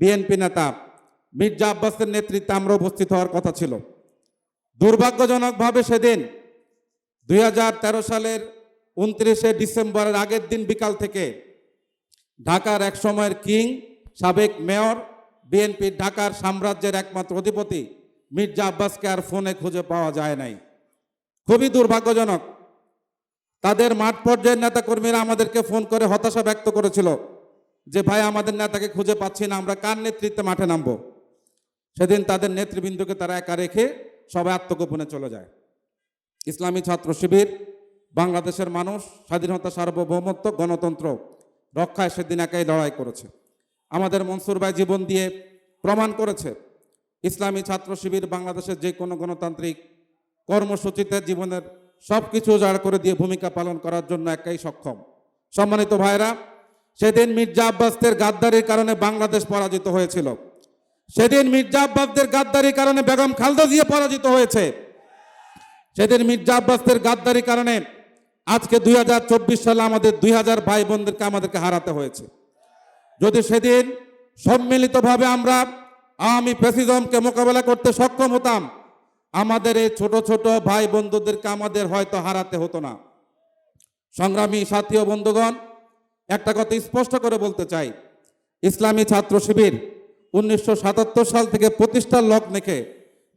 BNP নেতা মির্জা আব্বাসের নেতৃত্বে আমরা উপস্থিত হওয়ার কথা ছিল। দুর্ভাগ্যজনকভাবে সেদিন দুই হাজার তেরো সালের উনত্রিশে ডিসেম্বরের আগের দিন বিকাল থেকে ঢাকার এক সময়ের কিং, সাবেক মেয়র বিএনপির ঢাকার সাম্রাজ্যের একমাত্র অধিপতি মির্জা আব্বাসকে আর ফোনে খুঁজে পাওয়া যায় নাই। খুবই দুর্ভাগ্যজনক। তাদের মাঠ পর্যায়ের নেতাকর্মীরা আমাদেরকে ফোন করে হতাশা ব্যক্ত করেছিল। যে ভাই আমাদের নেতাকে খুঁজে পাচ্ছি না, আমরা কার নেতৃত্বে মাঠে নামবো? সেদিন তাদের নেতৃবৃন্দকে তারা একা রেখে সবাই আত্মগোপনে চলে যায়। ইসলামী ছাত্র শিবির, বাংলাদেশের মানুষ, স্বাধীনতা সার্বভৌমত্ব, গণতন্ত্র রক্ষায় সেদিন একাই লড়াই করেছে। আমাদের মনসুর ভাই জীবন দিয়ে প্রমাণ করেছে, ইসলামী ছাত্র শিবির বাংলাদেশের যে কোনো গণতান্ত্রিক কর্মসূচিতে জীবনের সব কিছু উজাড় করে দিয়ে ভূমিকা পালন করার জন্য একাই সক্ষম। সম্মানিত ভাইরা সেদিন মির্জা আব্বাসদের গাদ্দারির কারণে বাংলাদেশ পরাজিত হয়েছিল। সেদিন মির্জা আব্বাসদের গাদ্দারির কারণে বেগম খালদা জিয়া পরাজিত হয়েছে। সেদিন মির্জা আব্বাসদের গাদ্দারির কারণে আজকে দুই হাজার চব্বিশ সালে আমাদের দুই হাজার ভাই বোনদেরকে আমাদেরকে হারাতে হয়েছে। যদি সেদিন সম্মিলিতভাবে আমরা আওয়ামী ফ্যাসিজমকে মোকাবেলা করতে সক্ষম হতাম, আমাদের এই ছোট ছোট ভাই বন্ধুদেরকে আমাদের হয়তো হারাতে হতো না। সংগ্রামী সাথী বন্ধুগণ একটা কথা স্পষ্ট করে বলতে চাই। ইসলামী ছাত্র শিবির উনিশশো সাতাত্তর সাল থেকে প্রতিষ্ঠার লগ্নেকে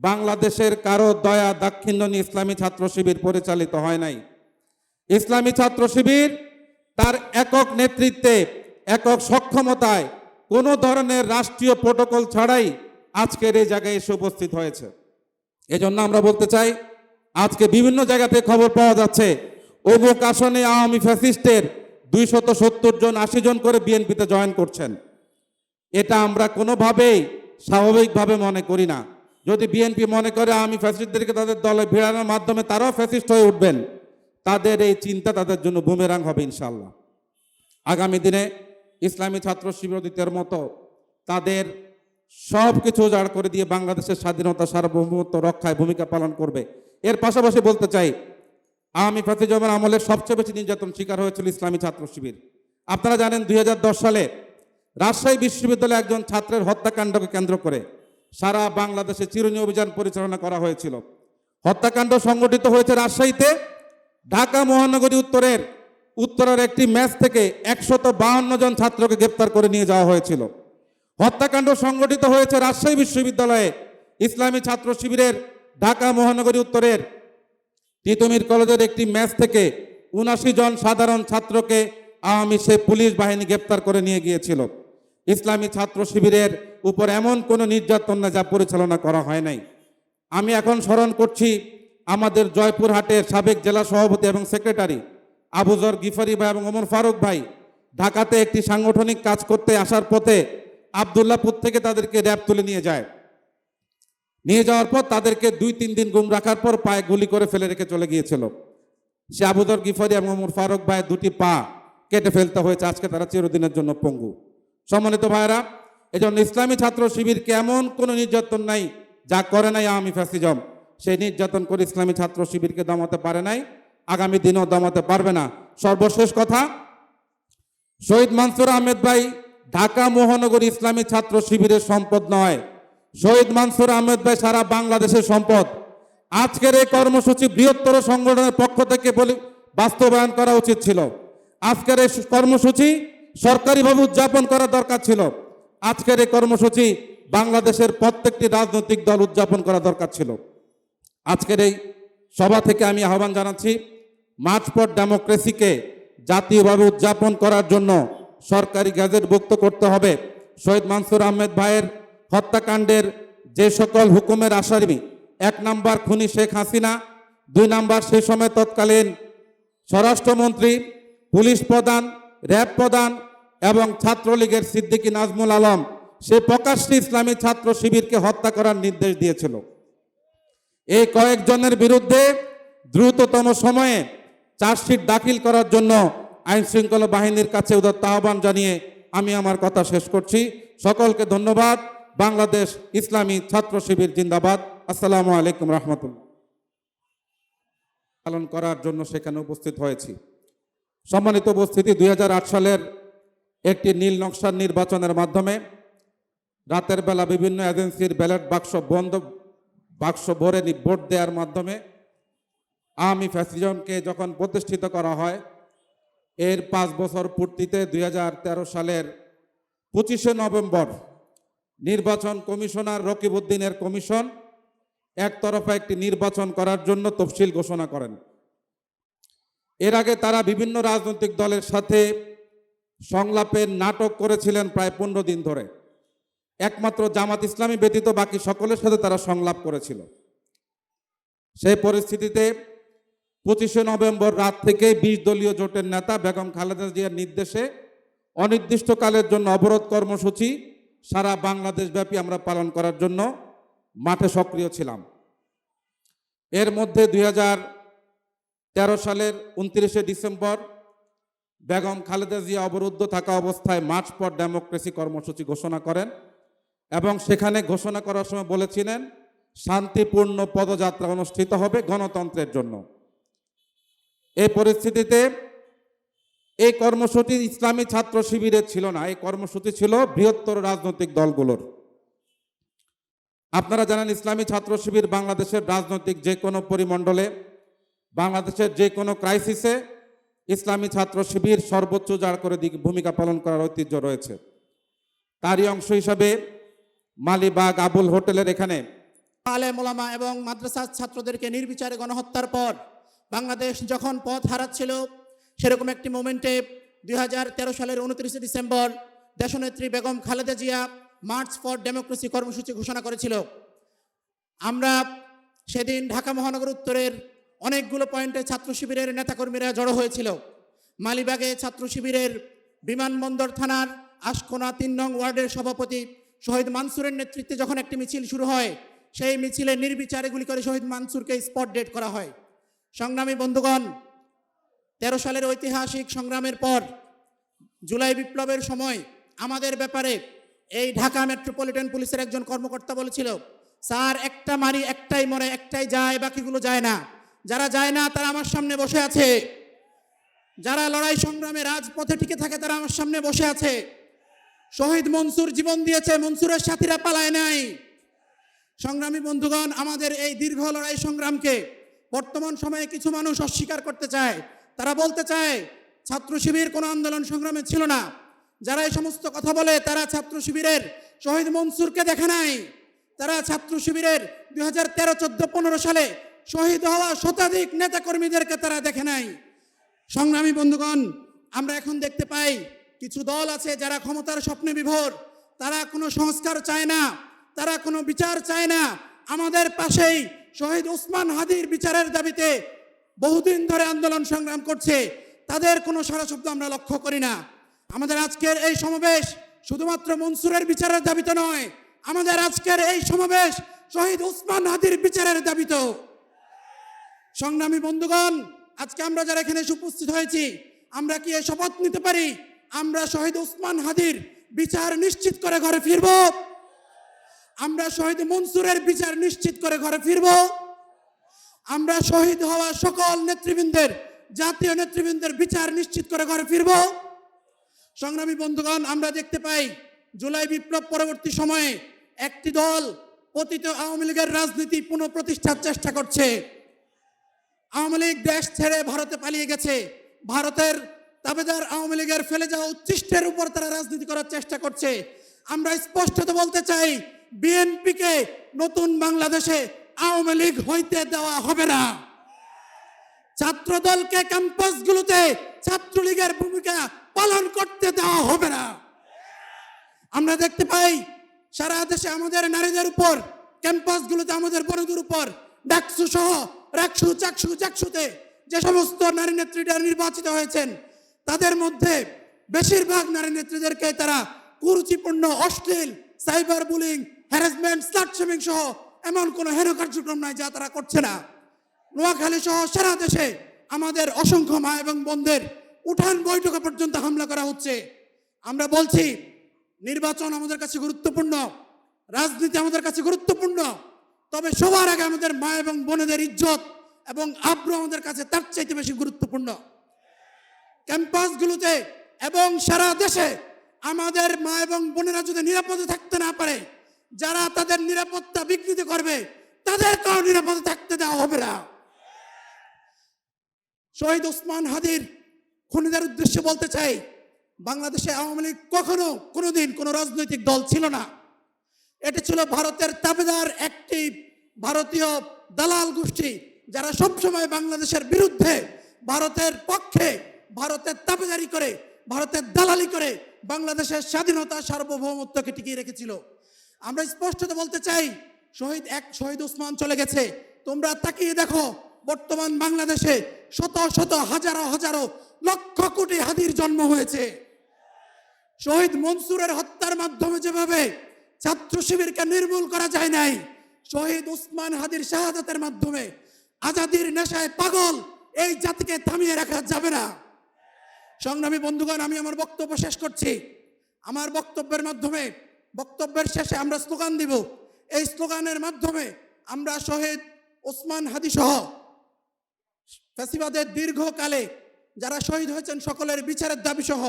বাংলাদেশের কারও দয়া দাক্ষিণ্য নিয়ে ইসলামী ছাত্র শিবির পরিচালিত হয় নাই। ইসলামী ছাত্র শিবির তার একক নেতৃত্বে, একক সক্ষমতায় কোনো ধরনের রাষ্ট্রীয় প্রোটোকল ছাড়াই আজকের এই জায়গায় এসে উপস্থিত হয়েছে। এজন্য আমরা বলতে চাই, আজকে বিভিন্ন জায়গাতে খবর পাওয়া যাচ্ছে, অমুক আসনে আওয়ামী ফ্যাসিস্টের দুইশত সত্তর জন, আশি জন করে বিএনপিতে জয়েন করছেন। এটা আমরা কোনোভাবেই স্বাভাবিকভাবে মনে করি না। যদি বিএনপি মনে করে আমি ফ্যাসিস্টদেরকে তাদের দলে ভিড়ানোর মাধ্যমে তারাও ফ্যাসিস্ট হয়ে উঠবেন, তাদের এই চিন্তা তাদের জন্য বুমেরাং হবে ইনশাল্লাহ আগামী দিনে ইসলামী ছাত্র শিবিরদের মতো তাদের সব কিছু উজাড় করে দিয়ে বাংলাদেশের স্বাধীনতা সার্বভৌমত্ব রক্ষায় ভূমিকা পালন করবে। এর পাশাপাশি বলতে চাই আওয়ামী ফ্যাসিজমের আমলের সবচেয়ে বেশি নির্যাতন শিকার হয়েছিল ইসলামী ছাত্র শিবির। আপনারা জানেন দুই হাজার দশ সালে রাজশাহী বিশ্ববিদ্যালয়ে একজন ছাত্রের হত্যাকাণ্ডকে কেন্দ্র করে সারা বাংলাদেশে চিরুনি অভিযান পরিচালনা করা হয়েছিল। হত্যাকাণ্ড সংগঠিত হয়েছে রাজশাহীতে, ঢাকা মহানগরী উত্তরের উত্তরের একটি ম্যাচ থেকে একশত বাহান্ন জন ছাত্রকে গ্রেপ্তার করে নিয়ে যাওয়া হয়েছিল। হত্যাকাণ্ড সংগঠিত হয়েছে রাজশাহী বিশ্ববিদ্যালয়ে ইসলামী ছাত্র শিবিরের, ঢাকা মহানগরী উত্তরের তিতুমির কলেজের একটি ম্যাচ থেকে উনাশি জন সাধারণ ছাত্রকে আওয়ামী সে পুলিশ বাহিনী গ্রেপ্তার করে নিয়ে গিয়েছিল। ইসলামী ছাত্র শিবিরের উপর এমন কোনো নির্যাতন না যা পরিচালনা করা হয় নাই। আমি এখন স্মরণ করছি আমাদের জয়পুরহাটের সাবেক জেলা সভাপতি এবং সেক্রেটারি আবুজর গিফারি ভাই এবং ওমর ফারুক ভাই ঢাকাতে একটি সাংগঠনিক কাজ করতে আসার পথে আবদুল্লাপুর থেকে তাদেরকে র্যাব তুলে নিয়ে যায়। নিয়ে যাওয়ার পর তাদেরকে দুই, তিন দিন গুম রাখার পর পায়ে গুলি করে ফেলে রেখে চলে গিয়েছিল। সে আবুদর গিফারি এবং ওমর ফারুক ভাইয়ের দুটি পা কেটে ফেলতে হয়েছে। আজকে তারা চিরদিনের জন্য পঙ্গু। সম্মানিত ভাইরা এজন্য ইসলামী ছাত্র শিবিরকে এমন কোনো নির্যাতন নাই, যা করে নাই আওয়ামী ফ্যাসিজম। সেই নির্যাতন করে ইসলামী ছাত্র শিবিরকে দমাতে পারে নাই, আগামী দিনেও দমাতে পারবে না। সর্বশেষ কথা, শহীদ মানসুর আহমেদ ভাই ঢাকা মহানগরী ইসলামী ছাত্র শিবিরের সম্পদ নয়। শহীদ মানসুর আহমেদ ভাই, সারা বাংলাদেশের সম্পদ। আজকের এই কর্মসূচি বৃহত্তর সংগঠনের পক্ষ থেকে বলে, বাস্তবায়ন করা উচিত ছিল। আজকের এই কর্মসূচি সরকারিভাবে উদযাপন করা দরকার ছিল। আজকের এই কর্মসূচি বাংলাদেশের প্রত্যেকটি রাজনৈতিক দল উদযাপন করা দরকার ছিল। আজকের এই সভা থেকে আমি আহ্বান জানাচ্ছি ফর ডেমোক্রেসিকে জাতীয়ভাবে উদযাপন করার জন্য সরকারি গ্যাজেট গ্যাজেটভুক্ত করতে হবে। শহীদ মানসুর আহমেদ ভাইয়ের হত্যাকাণ্ডের যে সকল হুকুমের আসামি, এক নাম্বার খুনি শেখ হাসিনা, দুই নাম্বার সেই সময় তৎকালীন স্বরাষ্ট্রমন্ত্রী, পুলিশ প্রধান, র্যাব প্রধান এবং ছাত্রলীগের সিদ্দিকী নাজমুল আলম, সে প্রকাশ্যে ইসলামী ছাত্র শিবিরকে হত্যা করার নির্দেশ দিয়েছিল। এই কয়েকজনের বিরুদ্ধে দ্রুততম সময়ে চার্জশিট দাখিল করার জন্য আইন শৃঙ্খলা বাহিনীর কাছে উদাত্ত আহ্বান জানিয়ে আমি আমার কথা শেষ করছি। সকলকে ধন্যবাদ। বাংলাদেশ ইসলামী ছাত্র শিবির জিন্দাবাদ। আসসালামু আলাইকুম রহমতুল্লাহ। পালন করার জন্য সেখানে উপস্থিত হয়েছি। সম্মানিত উপস্থিতি, দুই হাজার আট সালের একটি নীল নকশার নির্বাচনের মাধ্যমে রাতের বেলা বিভিন্ন এজেন্সির ব্যালট বাক্স বন্ধ, বাক্স ভরে ভোট দেওয়ার মাধ্যমে আওয়ামী ফ্যাসিজমকে যখন প্রতিষ্ঠিত করা হয়, এর পাঁচ বছর পূর্তিতে দুই হাজার তেরো সালের পঁচিশে নভেম্বর নির্বাচন কমিশনার রকিবউদ্দিনের কমিশন একতরফা একটি নির্বাচন করার জন্য তফসিল ঘোষণা করেন। এর আগে তারা বিভিন্ন রাজনৈতিক দলের সাথে সংলাপের নাটক করেছিলেন প্রায় পনেরো দিন ধরে। একমাত্র জামাত ইসলামী ব্যতীত বাকি সকলের সাথে তারা সংলাপ করেছিল। সেই পরিস্থিতিতে পঁচিশে নভেম্বর রাত থেকে বিশ দলীয় জোটের নেতা বেগম খালেদা জিয়ার নির্দেশে অনির্দিষ্টকালের জন্য অবরোধ কর্মসূচি সারা বাংলাদেশ ব্যাপী আমরা পালন করার জন্য মাঠে সক্রিয় ছিলাম। এর মধ্যে দুই তেরো সালের উনত্রিশে ডিসেম্বর বেগম খালেদা জিয়া অবরুদ্ধ থাকা অবস্থায় মার্চ পর ডেমোক্রেসি কর্মসূচি ঘোষণা করেন এবং সেখানে ঘোষণা করার সময় বলেছিলেন, শান্তিপূর্ণ পদযাত্রা অনুষ্ঠিত হবে গণতন্ত্রের জন্য। এই পরিস্থিতিতে এই কর্মসূচি ইসলামী ছাত্র শিবিরের ছিল না। এই কর্মসূচি ছিল বৃহত্তর রাজনৈতিক দলগুলোর। আপনারা জানেন ইসলামী ছাত্র শিবির বাংলাদেশের রাজনৈতিক যে কোনো পরিমণ্ডলে, বাংলাদেশের যে কোনো ক্রাইসিসে ইসলামী ছাত্র শিবির সর্বোচ্চ জার করে দিক ভূমিকা পালন করার ঐতিহ্য রয়েছে। তারই অংশ হিসাবে মালিবাগ আবুল হোটেলের এখানে আলে মোলামা এবং মাদ্রাসার ছাত্রদেরকে নির্বিচারে গণহত্যার পর বাংলাদেশ যখন পথ হারাচ্ছিল সেরকম একটি মোমেন্টে দুই হাজার তেরো সালের উনত্রিশে ডিসেম্বর দেশনেত্রী Begum Khaleda Zia march for democracy কর্মসূচি ঘোষণা করেছিল। আমরা সেদিন ঢাকা মহানগর উত্তরের অনেকগুলো পয়েন্টে ছাত্র শিবিরের নেতাকর্মীরা জড়ো হয়েছিল। মালিবাগে ছাত্র শিবিরের বিমানবন্দর থানার আশকোনা তিন নং ওয়ার্ডের সভাপতি শহীদ মানসুরের নেতৃত্বে যখন একটি মিছিল শুরু হয়, সেই মিছিলে নির্বিচারে গুলি করে শহীদ মানসুরকে স্পট ডেট করা হয়। সংগ্রামী বন্ধুগণ তেরো সালের ঐতিহাসিক সংগ্রামের পর জুলাই বিপ্লবের সময় আমাদের ব্যাপারে এই ঢাকা মেট্রোপলিটন পুলিশের একজন কর্মকর্তা বলেছিল, স্যার, একটা মারি, একটাই মরে, একটাই যায়, বাকিগুলো যায় না। যারা যায় না, তারা আমার সামনে বসে আছে। যারা লড়াই সংগ্রামে রাজপথে টিকে থাকে, তারা আমার সামনে বসে আছে। শহীদ মনসুর জীবন দিয়েছে, মনসুরের সাথীরা পালায় নাই। সংগ্রামী বন্ধুগণ, আমাদের এই দীর্ঘ লড়াই সংগ্রামকে বর্তমান সময়ে কিছু মানুষ অস্বীকার করতে চায়। তারা বলতে চায়, ছাত্র শিবির কোনো আন্দোলন সংগ্রামে ছিল না। যারা এই সমস্ত কথা বলে, তারা ছাত্র শিবিরের শহীদ মনসুরকে দেখে নাই। তারা ছাত্র শিবিরের দুই হাজার তেরো, চোদ্দ, পনেরো সালে শহীদ হওয়া শতাধিক নেতাকর্মীদেরকে তারা দেখে নাই। সংগ্রামী বন্ধুগণ, আমরা এখন দেখতে পাই কিছু দল আছে যারা ক্ষমতার স্বপ্নে বিভোর। তারা কোনো সংস্কার চায় না, তারা কোনো বিচার চায় না। আমাদের পাশেই শহীদ ওসমান হাদির বিচারের দাবিতে বহুদিন ধরে আন্দোলন সংগ্রাম করছে। তাদের কোনো সারা শব্দ আমরা লক্ষ্য করি না। আমাদের আজকের এই সমাবেশ শুধুমাত্র মনসুরের বিচারের দাবিতে নয়, আমাদের আজকের এই সমাবেশ শহীদ উসমান হাদির বিচারের দাবিতেও। সংগ্রামী বন্ধুগণ, আজকে আমরা যারা এখানে উপস্থিত হয়েছি, আমরা কি এই শপথ নিতে পারি? আমরা শহীদ উসমান হাদির বিচার নিশ্চিত করে ঘরে ফিরব। আমরা শহীদ মনসুরের বিচার নিশ্চিত করে ঘরে ফিরব। আমরা শহীদ হওয়া সকল নেতৃবৃন্দের, জাতীয় নেতৃবৃন্দের বিচার নিশ্চিত করে ঘরে ফিরব। সংগ্রামী বন্ধুগণ, আমরা দেখতে পাই জুলাই বিপ্লব পরবর্তী সময়ে একটি দল পতিত আওয়ামী লীগের রাজনীতি পুনঃপ্রতিষ্ঠার চেষ্টা করছে। আওয়ামী লীগ দেশ ছেড়ে ভারতে পালিয়ে গেছে। ভারতের তাবেদার আওয়ামী লীগের ফেলে যাওয়া উচ্ছিষ্টের উপর তারা রাজনীতি করার চেষ্টা করছে। আমরা স্পষ্টত বলতে চাই, বিএনপিকে নতুন বাংলাদেশে আওয়ামী লীগ হইতে দেওয়া হবে না। ছাত্র দলকে ক্যাম্পাসগুলোতে ছাত্রলীগের ভূমিকা পালন করতে দেওয়া হবে না। আমরা দেখতে পাই, সারা দেশে আমাদের নারীদের উপর, ক্যাম্পাসগুলোতে আমাদের বড়দের উপর, ডাকসু সহ, রাকসু, চাকসু, চাকসুতে যে সমস্ত নারী নেত্রীরা নির্বাচিত হয়েছেন, তাদের মধ্যে বেশিরভাগ নারী নেত্রীদেরকে তারা কুরুচিপূর্ণ, অশ্লীল, সাইবার বুলিং হ্যারাসমেন্ট স্লাট সহ এমন কোনো হেন কার্যক্রম নাই যা তারা করছে না। নোয়াখালী সহ সারা দেশে আমাদের অসংখ্য মা এবং বোনদের উঠান বৈঠকে পর্যন্ত হামলা করা হচ্ছে। আমরা বলছি, নির্বাচন আমাদের কাছে গুরুত্বপূর্ণ, রাজনীতি আমাদের কাছে গুরুত্বপূর্ণ, তবে সবার আগে আমাদের মা এবং বোনেদের ইজ্জত এবং আব্রু আমাদের কাছে তার চাইতে বেশি গুরুত্বপূর্ণ। ক্যাম্পাসগুলোতে এবং সারা দেশে আমাদের মা এবং বোনেরা যদি নিরাপদে থাকতে না পারে যারা তাদের নিরাপত্তা বিঘ্নিত করবে তাদের তাদেরকেও নিরাপদে থাকতে দেওয়া হবে না। শহীদ ওসমান হাদির খুনিদের উদ্দেশ্যে বলতে চাই, বাংলাদেশে আওয়ামী লীগ কখনো কোনোদিন কোনো রাজনৈতিক দল ছিল না। এটি ছিল ভারতের তাবেদার একটি ভারতীয় দালাল গোষ্ঠী, যারা সবসময় বাংলাদেশের বিরুদ্ধে ভারতের পক্ষে ভারতের তাবেদারি করে, ভারতের দালালি করে বাংলাদেশের স্বাধীনতা সার্বভৌমত্বকে টিকিয়ে রেখেছিল। আমরা স্পষ্টত বলতে চাই, শহীদ এক, শহীদ ওসমান চলে গেছে। তোমরা তাকিয়ে দেখো, বর্তমান বাংলাদেশে শত শত, হাজারো হাজারো লক্ষ কোটি হাদির জন্ম হয়েছে। শহীদ মনসুরের হত্যার মাধ্যমে যেভাবে ছাত্র শিবিরকে নির্মূল করা যায় নাই, শহীদ উসমান হাদির শাহাদাতের মাধ্যমে আজাদির নেশায় পাগল এই জাতিকে থামিয়ে রাখা যাবে না। সংগ্রামী বন্ধুগণ, আমি আমার বক্তব্য শেষ করছি। আমার বক্তব্যের মাধ্যমে বক্তব্যের শেষে আমরা স্লোগান দিব। এই স্লোগানের মাধ্যমে আমরা শহীদ ওসমান হাদি সহ ফ্যাসিবাদের দীর্ঘকালে যারা শহীদ হয়েছেন সকলের বিচারের দাবি সহ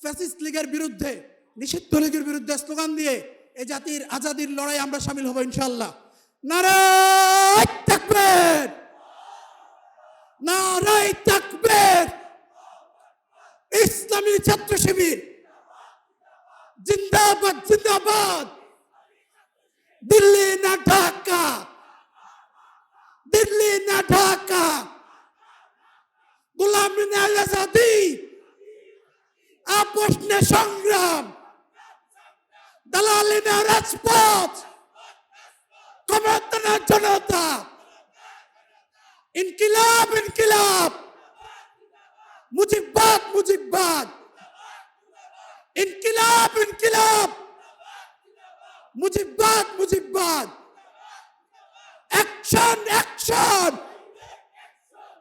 ফ্যাসিস্ট লীগের বিরুদ্ধে, নিষিদ্ধ লীগের বিরুদ্ধে স্লোগান দিয়ে এ জাতির আজাদির লড়াই আমরা সামিল হব ইনশাল্লাহ নারায় তাকবীর! নারায় তাকবীর! ইসলামী ছাত্র শিবির! জিন্দাবাদ জিন্দাবাদ। দিল্লি না ঢাকা। দিল্লি না ঢাকা। গোলামি আজাদি। আপোষ না সংগ্রাম। দালালি না রাজপথ। ক্ষমতা না জনতা। ইনকিলাব ইনকিলাব। মুজিববাদ মুজিববাদ। ইনকিলাব ইনকিলাব। মুজিববাদ মুজিববাদ। অ্যাকশন অ্যাকশন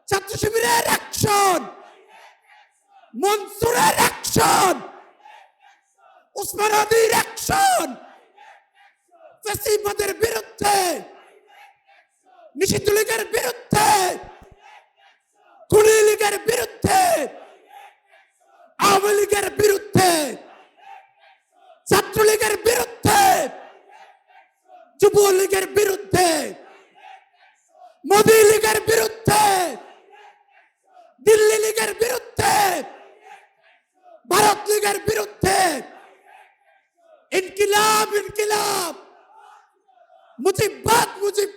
ছাত্র শিবিরের অ্যাকশন মনসুরের অ্যাকশন উসমান আদির অ্যাকশন ফেসিবাদের বিরুদ্ধে। নিষিদ্ধ লীগের বিরুদ্ধে। খুনি লীগের বিরুদ্ধে। আওয়ামী লীগের বিরুদ্ধে। যুবলীগের